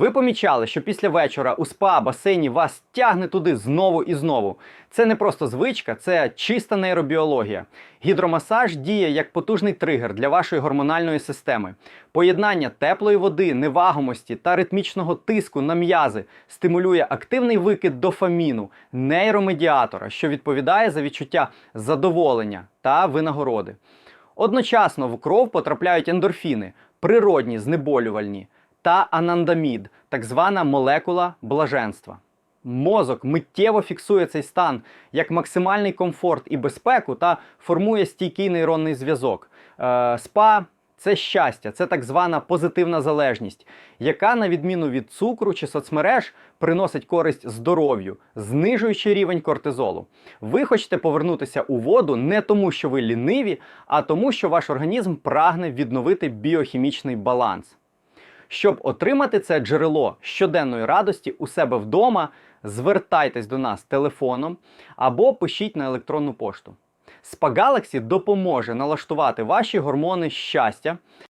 Ви помічали, що після вечора у спа басейні вас тягне туди знову і знову. Це не просто звичка, це чиста нейробіологія. Гідромасаж діє як потужний тригер для вашої гормональної системи. Поєднання теплої води, невагомості та ритмічного тиску на м'язи стимулює активний викид дофаміну, нейромедіатора, що відповідає за відчуття задоволення та винагороди. Одночасно в кров потрапляють ендорфіни, природні знеболювальні та анандамід, так звана молекула блаженства. Мозок миттєво фіксує цей стан як максимальний комфорт і безпеку та формує стійкий нейронний зв'язок. Е, спа це щастя, це так звана позитивна залежність, яка, на відміну від цукру чи соцмереж, приносить користь здоров'ю, знижуючи рівень кортизолу. Ви хочете повернутися у воду не тому, що ви ліниві, а тому, що ваш організм прагне відновити біохімічний баланс. Щоб отримати це джерело щоденної радості у себе вдома, звертайтесь до нас телефоном або пишіть на електронну пошту. Spa Galaxy допоможе налаштувати ваші гормони щастя